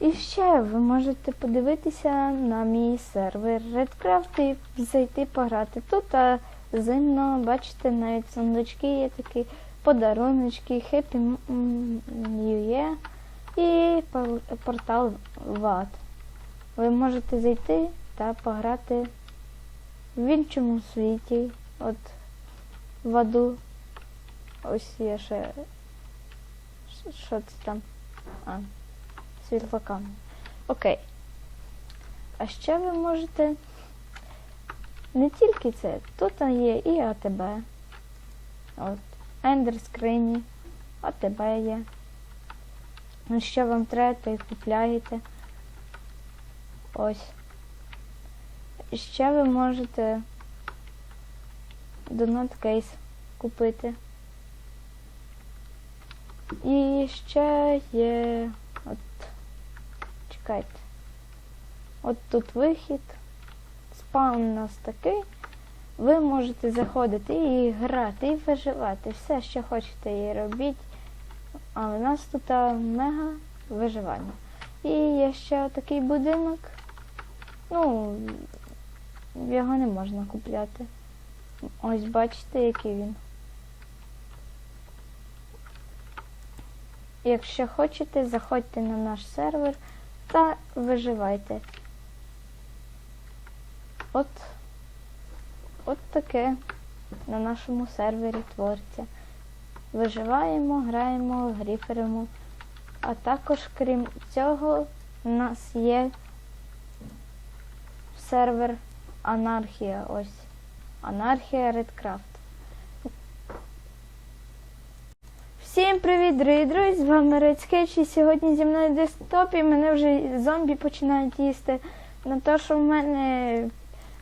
І ще ви можете подивитися на мій сервер Redcraft і зайти пограти. Тут а, зимно, бачите, навіть сундучки є такі, подаруночки, Happy New Year і портал ВАД. Ви можете зайти та пограти в іншому світі. От в аду. Ось є ще. Що це там? А, світлокамера. Окей. А ще ви можете не тільки це, тут є і АТБ. От. Ендер АТБ є. Ну, що вам треба, то і купляєте. Ось. Ще ви можете донат кейс купити. І ще є. Чекайте. От тут вихід. Спаун у нас такий. Ви можете заходити і грати, і виживати. Все, що хочете, і робіть. А у нас тут мега виживання. І є ще такий будинок. Ну, його не можна купляти. Ось бачите, який він. Якщо хочете, заходьте на наш сервер та виживайте. От, от таке на нашому сервері твориться. Виживаємо, граємо, гріферимо. А також, крім цього, у нас є сервер Анархія. Ось. Анархія Redcraft. Всім привіт, дорогі друзі! З вами Red і сьогодні зі мною десктоп і мене вже зомбі починають їсти. На те, що в мене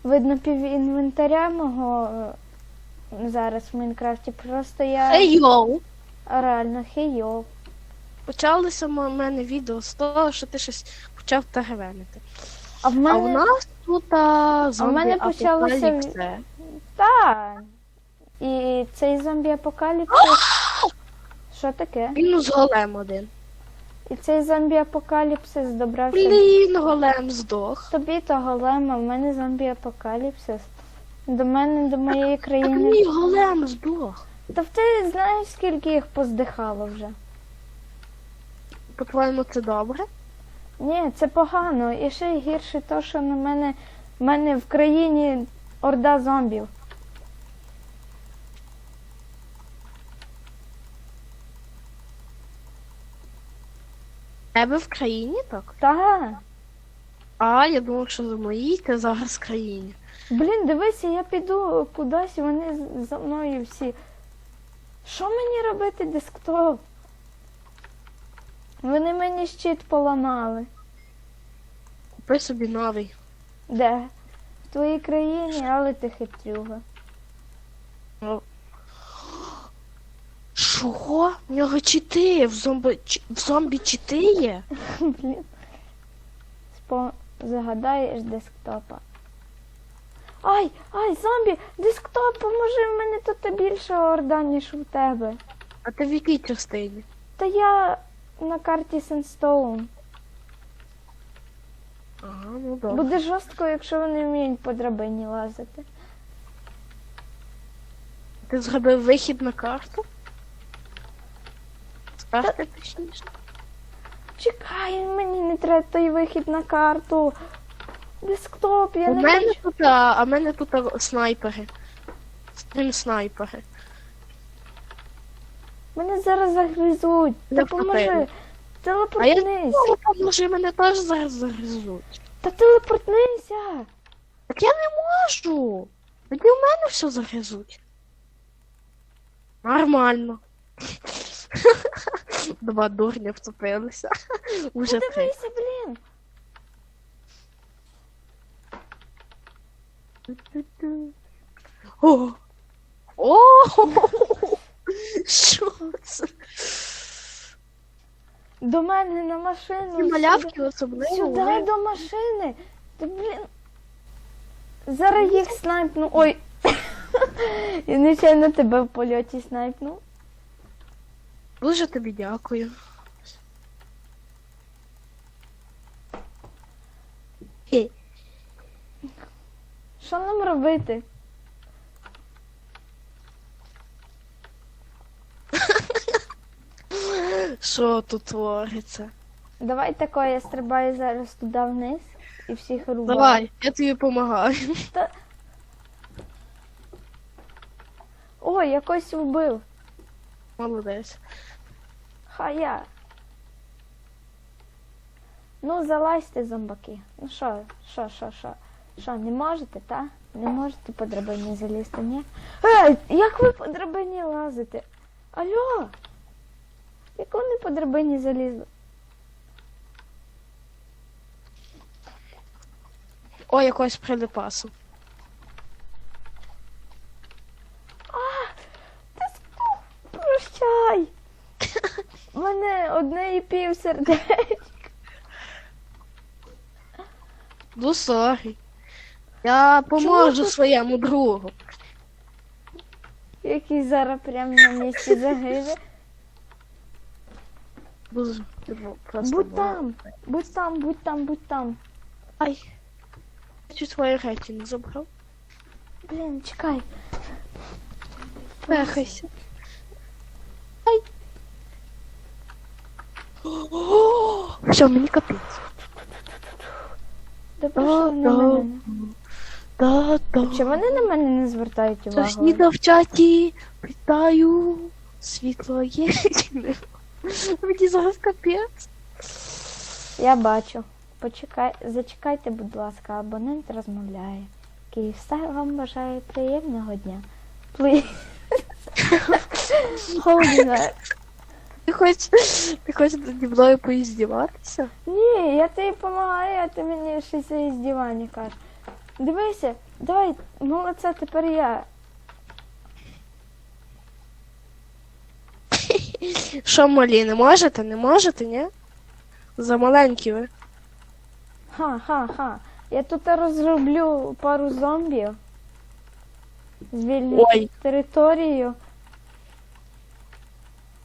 видно пів інвентаря мого е, зараз в Майнкрафті. Просто я Ей йоу! реально хейов. Почалося в мене відео з того, що ти щось почав теревенити. А в А у нас тут а, зомбі мене почалося- Так. І цей зомбі апокаліпсис. Що таке? Мінус голем один. І цей зомбі апокаліпсис добрався Блін, голем здох. тобі то голема, в мене зомбі апокаліпсис. До мене, до моєї Так країни. мій голем здох. Та ти знаєш, скільки їх поздихало вже? По-твоєму, це добре? Ні, це погано. І ще гірше то, що на мене, в мене в країні орда зомбів. Тебе в країні так? Та. А, я думав, що в моїй ти зараз в країні. Блін, дивися, я піду кудись, вони за мною всі. Що мені робити, десктоп? Вони мені щит поламали. Купи собі новий. Де? В твоїй країні, але ти хитрюга. Чого? В нього чити, в зомбі, в зомбі чити є? Блін. Спо... Загадаєш десктопа. Ай, ай, зомбі! Десктоп, поможи, в мене тут більша орда, ніж у тебе. А ти в якій частині? Та я на карті Сенстоун. Ага, ну добре. Буде жорстко, якщо вони вміють по драбині лазити. Ти зробив вихід на карту? Карти точніше. Чекай, мені не треба той вихід на карту. Десктоп, я У не мене хочу. тут, а, а мене тут а, снайпери. Стрім снайпери. Мене зараз загризуть. Не поможи. втопили. А я Телепортнись. знову мене теж зараз загризуть. Та телепортнися. Так я не можу. Тоді в мене все загризуть. Нормально. Два дурня вцепилися. Уже три. Дивися, блін. О! О! Що це? До мене на машину. Ці малявки особливо. Сюди вони- до машини. Та блін. Зараз їх снайпну. Ой. Я нечайно тебе в польоті снайпну. Дуже тобі дякую. Що нам робити? Що тут твориться? Давай таке, я стрибаю зараз туди вниз і всіх рубаю. Давай, я тобі допомагаю. Та... О, я когось вбив. Молодець. Хая. Ну, залазьте, зомбаки. Ну що, що, що, що? Що, не можете, та? Не можете по драбині залізти, ні? Ей, як ви по драбині лазите? Алло! Як вони по драбині залізли? О, якогось прилипасу. Ти ску, прощай! У мене одне і пів сердечка. Ну, сорі. Я поможу своєму другу. який зараз прямо на місці загине. Просто. Будь там, будь там, будь там, будь там. Ай. Я чуть свої речі не забрав. Блін, чекай. Пехайся. Ай. О, Все, мені капець. Да пішли на мене. Да, да. вони на мене не звертають увагу? Сусіда в чаті. Вітаю. Світло є. чи ні? Мені зараз капець. Я бачу. Почекай, зачекайте, будь ласка, абонент розмовляє. Київстар вам бажає приємного дня. Please. Hold that. Ти хочеш, ти хочеш наді мною поіздіватися? Ні, я тобі допомагаю, а ти мені щось іздівання кажеш. Дивися, давай, молодця, тепер я. Що, малі, не можете? Не можете, ні? За маленькі ви. Ха-ха-ха. Я тут розроблю пару зомбів. Звільню Ой. територію.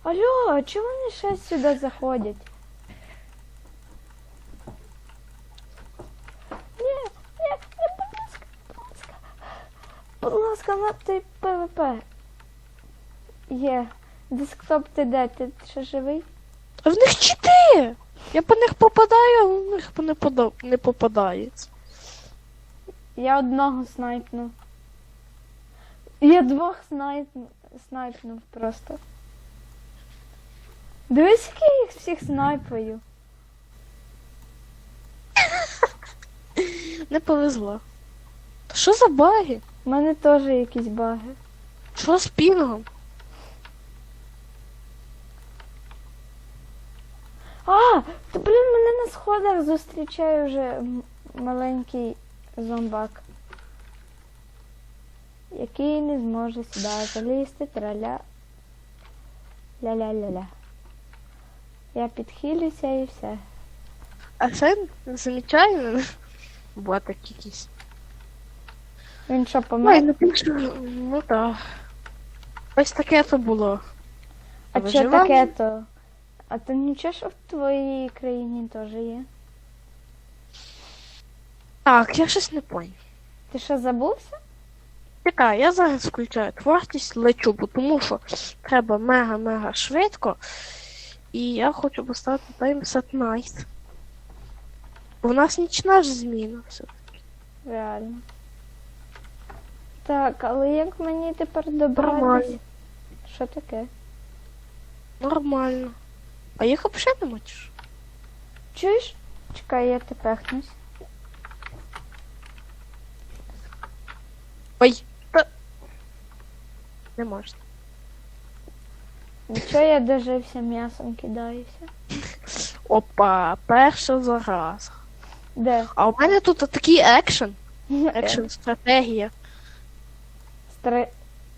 Алло, а чому вони ще сюди заходять? Ні, ні, ні, будь ласка, будь ласка. Будь ласка, на ти ПВП. Є. Десктоп ти де? Ти ще живий? А в них чити! Я по них попадаю, а в них не, подо... не попадається. Я одного снайпнув. Я двох снайпнув, снайпнув просто. Дивись, як я їх всіх снайпаю. Не повезло. Та що за баги? У мене теж якісь баги. Що з пінгом? А! То блін, мене на сходах зустрічає вже м- маленький зомбак. Який не зможе сюди залізти, траля. Ля-ля-ля-ля. Я підхилюся і все. А це мене? Ботик якийсь. Він що, помер? ну пишу, ну так. Ось таке то було. А що таке то? А то нічого, що в твоїй країні теж є? Так, я щось не поняв. Ти що забувся? Чекай, я зараз включаю творчість, лечу, бо тому що треба мега-мега швидко. І я хочу поставити таймсет. Бо в нас нічна ж зміна все-таки. Реально. Так, але як мені тепер добратись? Нормально. Що таке? Нормально. А їх взагалі нема чи що? Чуєш? Чекай, я тепехнусь. Ой. Та... Не можна. Нічого я дожився, м'ясом кидаюся. Опа, перша зараза. Де? А у мене тут такий екшен. Екшен стратегія. Стри...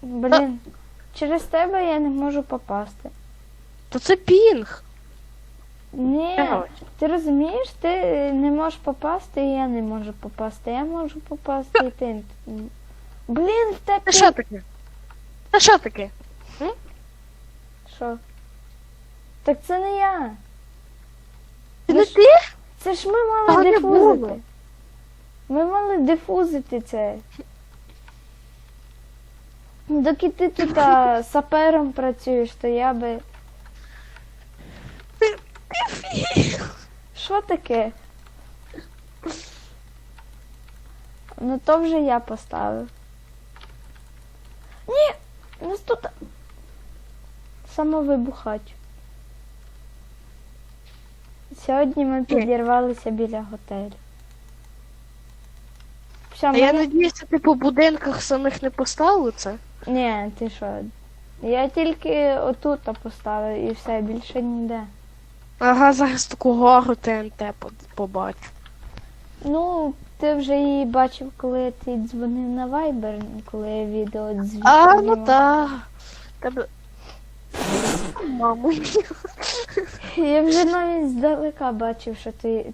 Блін. Через тебе я не можу попасти. То це пінг. Ні, ти розумієш, ти не можеш попасти, і я не можу попасти. Я можу попасти, і ти. Блін, в тебе. Це що таке? Це що таке? Що? Так це не я. Це не ти? Це ж ми мали не дифузити. Ми мали дифузити це. Доки ти тут а, сапером працюєш, то я би. Що таке? Ну то вже я поставив. Ні! У нас тут самовибухач. Сьогодні ми підірвалися біля готелю. Все, А я мене- надіюся, ти по будинках самих не поставив це? Ні, ти що? Я тільки отут поставив і все, більше ніде. Ага, зараз таку гору ТНТ побачу. Ну, ти вже її бачив, коли я ти дзвонив на Viber, коли я відео звідти. А, ну так. Тебе. Мамо. Я вже навіть здалека бачив, що ти,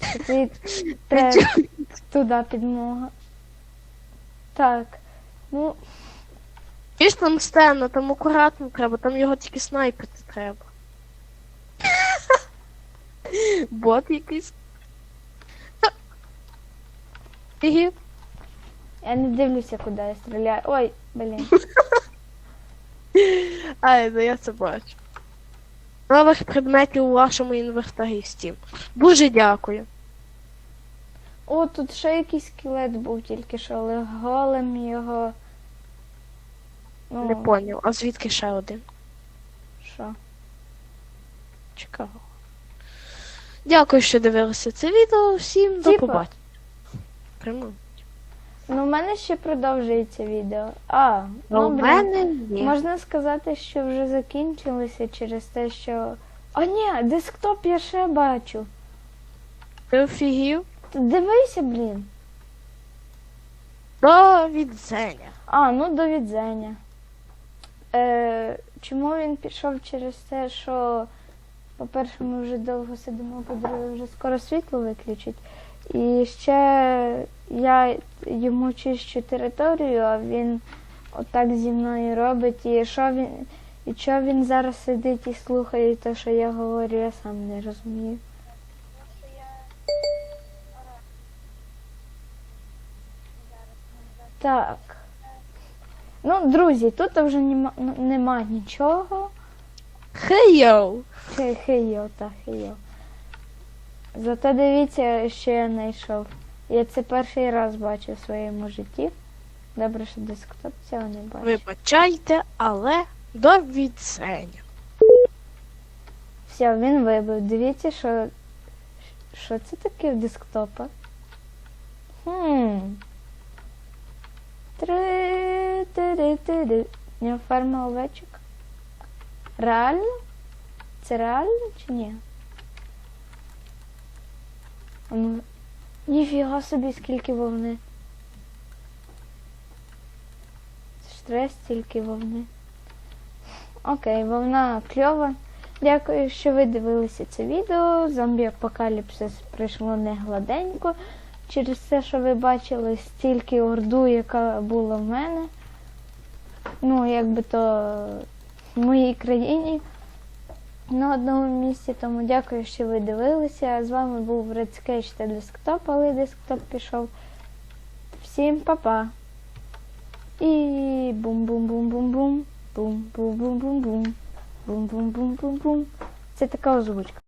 що ти те, туди підмога. Так. Ну, Більш там стенно, там акуратно треба, там його тільки снайпити треба. Бот якийсь. Я не дивлюся, куди я стріляю. Ой, блін. Ай, ну я це бачу. Нових предметів у вашому інвентарі Steam. Дуже дякую. О, тут ще якийсь скелет був тільки що, але голем його. Ну, Не поняв. А звідки ще один? що? Цікаво. Дякую, що дивилися це відео. Всім до побачення. Прямо. Ну, в мене ще продовжується відео. А, ну, Ну, блін. мене є. Можна сказати, що вже закінчилося через те, що. А ні, десктоп я ще бачу. Ти офігів? Ти Дивися, блін. До відзення. А, ну до відзення. Е, чому він пішов через те, що, по-перше, ми вже довго сидимо, по-друге, вже скоро світло виключить. І ще я йому чищу територію, а він отак зі мною робить. І що він, і що він зараз сидить і слухає те, що я говорю, я сам не розумію. Так. Ну, друзі, тут вже нема, ну, нема нічого. Хей-йоу! Хе- Хейо, та хейо. Зате дивіться, що я знайшов. Я це перший раз бачу в своєму житті. Добре, що десктоп цього не бачить. Вибачайте, але до відзення. Все, він вибив. Дивіться, що. Що це таке в десктопа? Хм. Три три три Не ферма овечок. Реально? Це реально чи ні? Ну, Ніфіга собі, скільки вовни. Це ж треба стільки вовни. Окей, вовна кльова. Дякую, що ви дивилися це відео. Зомбі апокаліпсис прийшло не гладенько. Через те, що ви бачили стільки орду, яка була в мене. Ну, якби то в моїй країні на одному місці. Тому дякую, що ви дивилися. З вами був Sketch та десктоп, але десктоп пішов. Всім па-па. І бум-бум-бум-бум-бум. Бум-бум-бум-бум-бум. Бум-бум-бум-бум-бум. Це така озвучка.